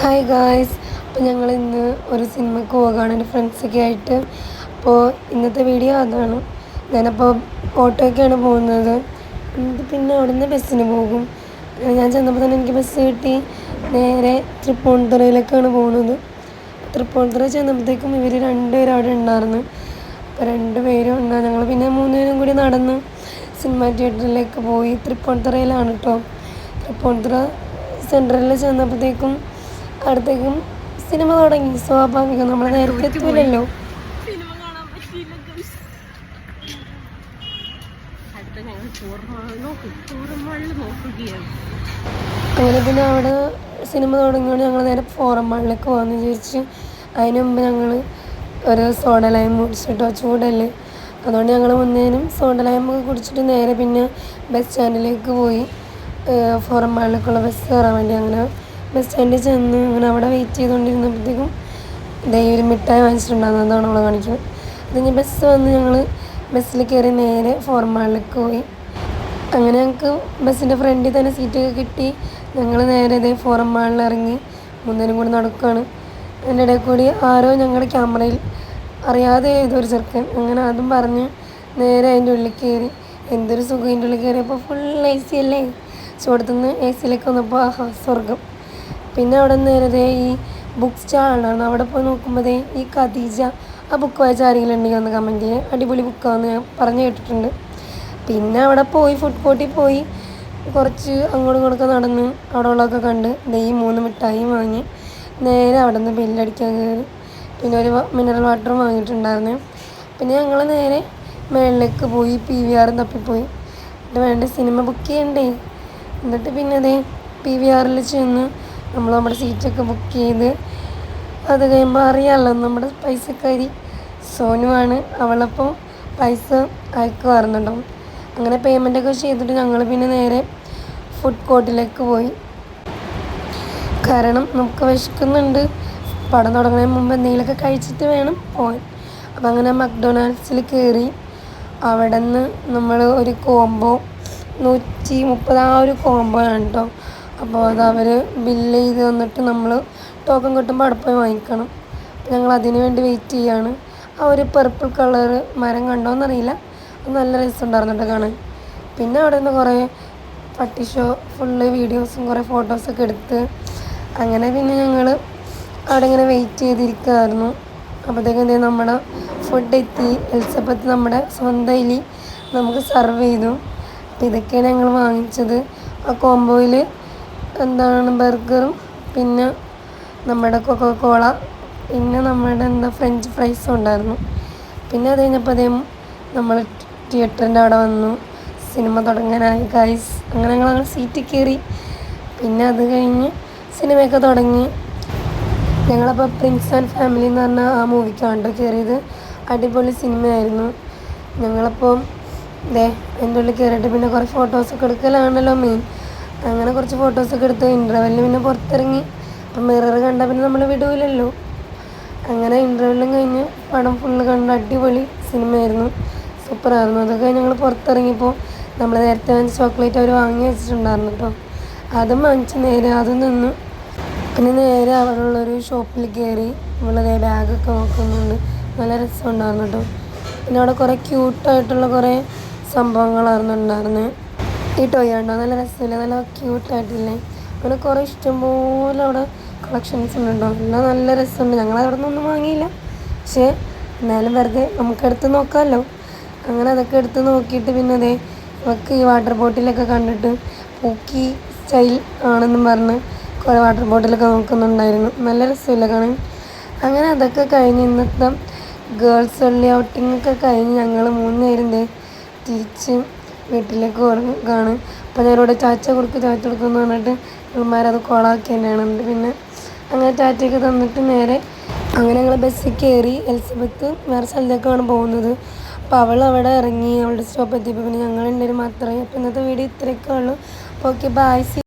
Hi guys അപ്പോൾ ഞങ്ങൾ ഇന്ന് ഒരു സിനിമയ്ക്ക് പോകാണ്. എന്റെ ഫ്രണ്ട്സൊക്കെ ആയിട്ട്. അപ്പോൾ ഇന്നത്തെ വീഡിയോ അതാണ്. ഞാനപ്പോൾ ഓട്ടോയ്ക്കാണ് പോകുന്നത്. പിന്നെ അവിടെ നിന്ന് ബസ്സിന് പോകും. ഞാൻ ചെന്നപ്പോൾ തന്നെ എനിക്ക് ബസ് കിട്ടി. നേരെ തൃപ്പൂണിത്തുറയിലേക്കാണ് പോകുന്നത് തൃപ്പൂണിത്തുറ ചെന്നപ്പോഴത്തേക്കും ഇവർ രണ്ടുപേരും അവിടെ ഉണ്ടായിരുന്നു. അപ്പോൾ രണ്ടുപേരും ഉണ്ടാകും ഞങ്ങൾ പിന്നെ മൂന്നുപേരും കൂടി നടന്ന് സിനിമ തിയേറ്ററിലേക്ക് പോയി. തൃപ്പൂണിത്തുറയിലാണ് കേട്ടോ തൃപ്പൂണിത്തുറ സെന്ററിൽ ചെന്നപ്പോഴത്തേക്കും അടുത്തേക്കും സിനിമ തുടങ്ങി. സ്വാഭാവികം നമ്മൾ നേരത്തെ എത്തൂലല്ലോ. സിനിമ കാണാൻ പറ്റിയില്ല guys. അടുത്ത ഞങ്ങൾ ചോറുമാൾ നോക്കി. ചോറുമാളിൽ നോക്കുകയാണ്. അങ്ങനെ പിന്നെ അവിടെ സിനിമ തുടങ്ങിയോണ്ട് ഞങ്ങൾ നേരെ ഫോറം മാളിലേക്ക് പോകാമെന്ന് വിചാരിച്ച് അതിന് മുമ്പ് ഞങ്ങൾ ഒരു സോഡ ലൈം കുടിച്ചിട്ടോ? ചൂടല്ലേ? അതുകൊണ്ട് ഞങ്ങൾ മുന്നേനും സോഡ ലൈമൊക്കെ കുടിച്ചിട്ട് നേരെ പിന്നെ ബസ് സ്റ്റാൻഡിലേക്ക് പോയി ഫോറം മാളിലേക്കുള്ള ബസ് കയറാൻ വേണ്ടി അങ്ങനെ ബസ് സ്റ്റാൻഡിൽ ചെന്ന് അങ്ങനെ അവിടെ വെയിറ്റ് ചെയ്തുകൊണ്ടിരുന്നപ്പോഴത്തേക്കും ദൈവം മിഠായി വാങ്ങിച്ചിട്ടുണ്ടായിരുന്നു. അതാണ് അവളെ കാണിക്കുന്നത്. അത് കഴിഞ്ഞ് ബസ് വന്ന് ഞങ്ങൾ ബസ്സിൽ കയറി നേരെ ഫോർമാളിലേക്ക് പോയി. അങ്ങനെ ഞങ്ങൾക്ക് ബസ്സിന്റെ ഫ്രണ്ടിൽ തന്നെ സീറ്റൊക്കെ കിട്ടി. ഞങ്ങൾ നേരെ ഇതേ ഫോർമാളിൽ ഇറങ്ങി മൂന്നേരും കൂടി നടക്കുകയാണ് അതിന്റെ ഇടയിൽ കൂടി ആരോ ഞങ്ങളുടെ ക്യാമറയിൽ അറിയാതെ ഏതൊരു ചെറുക്കൻ അങ്ങനെ അതും പറഞ്ഞ് നേരെ അതിന്റെ ഉള്ളിൽ കയറി എന്തൊരു സുഖം അതിന്റെ ഉള്ളിൽ കയറിയപ്പോൾ ഫുൾ എ സി അല്ലേ? ചുവടത്തുനിന്ന് എ സിയിലേക്ക് വന്നപ്പോൾ ആഹാ സ്വർഗം പിന്നെ അവിടെ നേരത്തെ ഈ ബുക്ക് സ്റ്റാളാണ് അവിടെ പോയി നോക്കുമ്പോൾ ദേ ഈ ഖദീജ ആ ബുക്ക് വായിച്ച ആരെങ്കിലും ഉണ്ടെങ്കിൽ ഒന്ന് കമന്റ് ചെയ്യുക അടിപൊളി ബുക്കാണെന്ന് ഞാൻ പറഞ്ഞു കേട്ടിട്ടുണ്ട്. പിന്നെ അവിടെ പോയി ഫുഡ് കോർട്ടിൽ പോയി കുറച്ച് അങ്ങോട്ടും ഇങ്ങോട്ടൊക്കെ നടന്ന് അവിടെ ഉള്ളതൊക്കെ കണ്ട് ഈ മൂന്ന് മിഠായി വാങ്ങി. നേരെ അവിടെ നിന്ന് ബില്ലടിക്കാൻ കയറി. പിന്നെ ഒരു മിനറൽ വാട്ടറും വാങ്ങിയിട്ടുണ്ടായിരുന്നു. പിന്നെ ഞങ്ങൾ നേരെ മേളിലേക്ക് പോയി പി വി ആർ തപ്പിപ്പോയി. എന്നിട്ട് വേണ്ട സിനിമ ബുക്ക് ചെയ്യണ്ടേ? എന്നിട്ട് പിന്നെ അതേ പി വി ആറിൽ ചെന്ന് നമ്മൾ നമ്മുടെ സീറ്റൊക്കെ ബുക്ക് ചെയ്ത് അത് കഴിയുമ്പോൾ അറിയാമല്ലോ നമ്മുടെ പൈസക്കാരി സോനുവാണ്. അവളപ്പോൾ പൈസ അയക്കുമായിരുന്നുണ്ടാവും അങ്ങനെ പേയ്മെന്റൊക്കെ ചെയ്തിട്ട് ഞങ്ങൾ പിന്നെ നേരെ ഫുഡ് കോർട്ടിലേക്ക് പോയി. കാരണം നമുക്ക് വിശക്കുന്നുണ്ട്. പടം തുടങ്ങുന്നതിന് മുമ്പ് എന്തെങ്കിലുമൊക്കെ കഴിച്ചിട്ട് വേണം പോകാൻ അപ്പം അങ്ങനെ മക്ഡൊണാൾഡ്സിൽ കയറി അവിടെ നിന്ന് നമ്മൾ ഒരു കോംബോ നൂറ്റി മുപ്പത് ആ ഒരു കോംബോ ആണ് കേട്ടോ അപ്പോൾ അത് അവർ ബില്ല് ചെയ്ത് തന്നിട്ട് നമ്മൾ ടോക്കൺ കിട്ടുമ്പോൾ അവിടെ പോയി വാങ്ങിക്കണം. അപ്പോൾ ഞങ്ങൾ അതിന് വേണ്ടി വെയിറ്റ് ചെയ്യാണ്. ആ ഒരു പർപ്പിൾ കളർ മരം കണ്ടോന്നറിയില്ല അത് നല്ല രസമുണ്ടായിരുന്നു കേട്ടോ കാണാൻ. പിന്നെ അവിടെ നിന്ന് കുറേ പട്ടി ഷോ ഫുള്ള് വീഡിയോസും കുറേ ഫോട്ടോസൊക്കെ എടുത്ത് അങ്ങനെ പിന്നെ ഞങ്ങൾ അവിടെ ഇങ്ങനെ വെയിറ്റ് ചെയ്തിരിക്കുമായിരുന്നു അപ്പോഴത്തേക്കും എന്തെങ്കിലും നമ്മുടെ ഫുഡ് എത്തി. എലിസബത്ത് നമ്മുടെ സ്വന്തം ഇലി നമുക്ക് സെർവ് ചെയ്തു. അപ്പോൾ ഇതൊക്കെയാണ് ഞങ്ങൾ വാങ്ങിച്ചത്. ആ കോംബോയിൽ എന്താണ് ബർഗറും പിന്നെ നമ്മുടെ കൊക്കോ കോള പിന്നെ നമ്മുടെ എന്താ ഫ്രഞ്ച് ഫ്രൈസും ഉണ്ടായിരുന്നു. പിന്നെ അത് കഴിഞ്ഞപ്പോൾ അതേ നമ്മൾ തിയേറ്ററിന്റെ അവിടെ വന്നു. സിനിമ തുടങ്ങാനായി ഗൈസ് അങ്ങനെ ഞങ്ങൾ അങ്ങനെ സീറ്റിൽ കയറി. പിന്നെ അത് കഴിഞ്ഞ് സിനിമയൊക്കെ തുടങ്ങി. ഞങ്ങളപ്പോൾ പ്രിൻസ് ആൻഡ് ഫാമിലി എന്ന് പറഞ്ഞ ആ മൂവിക്കാണ് കയറിയത്. അടിപൊളി സിനിമയായിരുന്നു. ഞങ്ങളപ്പോൾ ദേ എന്റെ ഉള്ളിൽ കയറിയിട്ട് പിന്നെ കുറേ ഫോട്ടോസൊക്കെ എടുക്കലാണല്ലോ മെയിൻ അങ്ങനെ കുറച്ച് ഫോട്ടോസൊക്കെ എടുത്ത്. ഇന്റർവെല്ലിൽ പിന്നെ പുറത്തിറങ്ങി. അപ്പം മിറർ കണ്ടാൽ പിന്നെ നമ്മൾ വിടൂലല്ലോ. അങ്ങനെ ഇന്റർവെല്ലും കഴിഞ്ഞ് പടം ഫുള്ള് കണ്ട് അടിപൊളി സിനിമയായിരുന്നു സൂപ്പറായിരുന്നു അതൊക്കെ ഞങ്ങൾ പുറത്തിറങ്ങിയപ്പോൾ നമ്മൾ നേരത്തെ വാങ്ങിച്ച ചോക്ലേറ്റ് അവർ വാങ്ങി വെച്ചിട്ടുണ്ടായിരുന്നു കേട്ടോ അതും വാങ്ങിച്ച് നേരെ അതും നിന്നു. പിന്നെ നേരെ അവിടെയുള്ളൊരു ഷോപ്പിൽ കയറി നമ്മളതേ ബാഗൊക്കെ നോക്കുന്നുണ്ട്. നല്ല രസമുണ്ടായിരുന്നു കേട്ടോ പിന്നെ അവിടെ കുറേ ക്യൂട്ടായിട്ടുള്ള കുറേ സംഭവങ്ങളായിരുന്നു ഉണ്ടായിരുന്നത് ഈ ടോയ് ഉണ്ടോ നല്ല രസമില്ല? നല്ല ക്യൂട്ടായിട്ടില്ലേ അങ്ങനെ കുറേ ഇഷ്ടംപോലെ അവിടെ കളക്ഷൻസ് ഉണ്ടോ? എല്ലാം നല്ല രസമുണ്ട്. ഞങ്ങൾ അവിടെ നിന്നൊന്നും വാങ്ങിയില്ല. പക്ഷേ എന്നാലും വെറുതെ നമുക്ക് എടുത്ത് നോക്കാമല്ലോ. അങ്ങനെ അതൊക്കെ എടുത്ത് നോക്കിയിട്ട് പിന്നെ അതെ നമുക്ക് ഈ വാട്ടർ ബോട്ടിലൊക്കെ കണ്ടിട്ട് പൂക്കി സ്റ്റൈൽ ആണെന്നും പറഞ്ഞ് കുറേ വാട്ടർ ബോട്ടിലൊക്കെ നോക്കുന്നുണ്ടായിരുന്നു. നല്ല രസമില്ല കാണാൻ. അങ്ങനെ അതൊക്കെ കഴിഞ്ഞ് ഇന്നത്തെ ഗേൾസ് ഉള്ളി ഔട്ടിങ്ങൊക്കെ കഴിഞ്ഞ് ഞങ്ങൾ മൂന്ന് പേരും തിരിച്ച് വീട്ടിലേക്ക് കാണും. അപ്പോൾ ഞാനിവിടെ ചാച്ച കൊടുക്ക് ചാച്ച കൊടുക്കുമെന്ന് പറഞ്ഞിട്ട് ഇവന്മാരത് കോളാക്കി തന്നെയാണ് പിന്നെ അങ്ങനെ ചാറ്റയൊക്കെ തന്നിട്ട് നേരെ അങ്ങനെ ഞങ്ങൾ ബസ്സിൽ കയറി എലിസബത്ത് വേറെ സ്ഥലത്തേക്കാണ് പോകുന്നത്. അപ്പോൾ അവൾ അവിടെ ഇറങ്ങി അവളുടെ സ്റ്റോപ്പ് എത്തിയപ്പോൾ പിന്നെ ഞങ്ങൾ മാത്രമേ. അപ്പോൾ ഇന്നത്തെ വീഡിയോ ഇത്രയൊക്കെ ഉള്ളൂ. അപ്പോൾ ഓക്കെ ബായ്